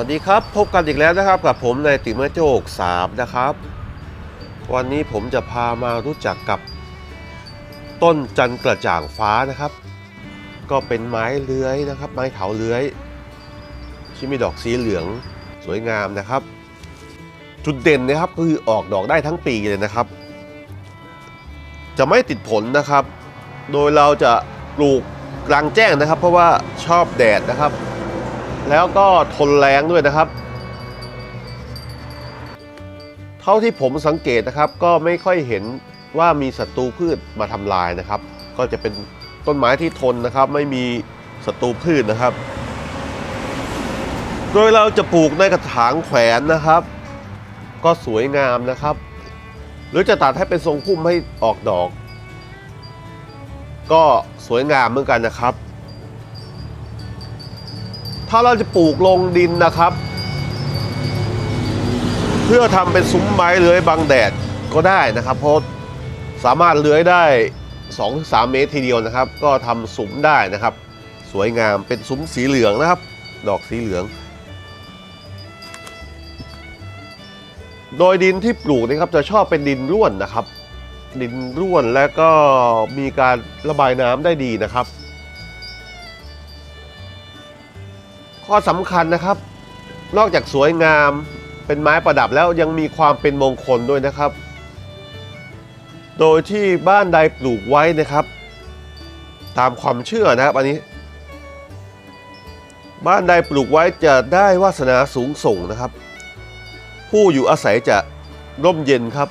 วัสดีครับ พบกันอีกแล้วนะครับกับผมนายติมะโจกสามนะครับ วันนี้ผมจะพามารู้จักกับต้นจันกระจ่างฟ้านะครับ ก็เป็นไม้เลื้อยนะครับ ไม้เถาเลื้อย ที่มีดอกสีเหลืองสวยงามนะครับ จุดเด่นนะครับคือออกดอกได้ทั้งปีเลยนะครับ จะไม่ติดผลนะครับ โดยเราจะปลูกกลางแจ้งนะครับ เพราะว่าชอบแดดนะครับ แล้วก็ทนแรงด้วยนะครับ เท่าที่ผมสังเกตนะครับ ก็ไม่ค่อยเห็นว่ามีศัตรูพืชมาทำลายนะครับ ก็จะเป็นต้นไม้ที่ทนนะครับ ไม่มีศัตรูพืชนะครับ โดยเราจะปลูกในกระถางแขวนนะครับ ก็สวยงามนะครับ หรือจะตัดให้เป็นทรงพุ่มให้ออกดอก ก็สวยงามเหมือนกันนะครับ ถ้าเราจะปลูกลงดินนะครับ เพื่อทำเป็นซุ้มไม้เลื้อยบังแดดก็ได้นะครับ เพราะสามารถเลื้อยได้ 2-3 เมตรทีเดียวนะครับ ก็ทำซุ้มได้นะครับ สวยงามเป็นซุ้มสีเหลืองนะครับ ดอกสีเหลือง โดยดินที่ปลูกนะครับจะชอบเป็นดินร่วนนะครับ ดินร่วนและก็มีการระบายน้ำได้ดีนะครับ ข้อสำคัญนะครับ นอกจากสวยงามเป็นไม้ประดับแล้วยังมีความเป็นมงคลด้วยนะครับ โดยที่บ้านใดปลูกไว้นะครับ ตามความเชื่อนะครับอันนี้ บ้านใดปลูกไว้จะได้วาสนาสูงส่งนะครับ ผู้อยู่อาศัยจะร่มเย็นครับ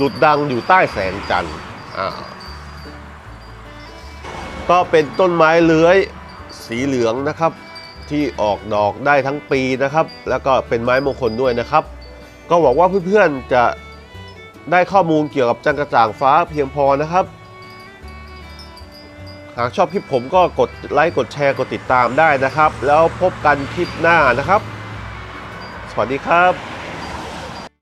ดุดดังอยู่ใต้แสงจันทร์ก็เป็นต้นไม้เลื้อยสีเหลืองนะครับ ที่ออกดอกได้ทั้งปีนะครับ แล้วก็เป็นไม้มงคลด้วยนะครับ ก็หวังว่าเพื่อนๆจะได้ข้อมูลเกี่ยวกับจันกระจ่างฟ้าเพียงพอนะครับ หากชอบคลิปผมก็กดไลค์กดแชร์กดติดตามได้นะครับ แล้วพบกันคลิปหน้านะครับ สวัสดีครับ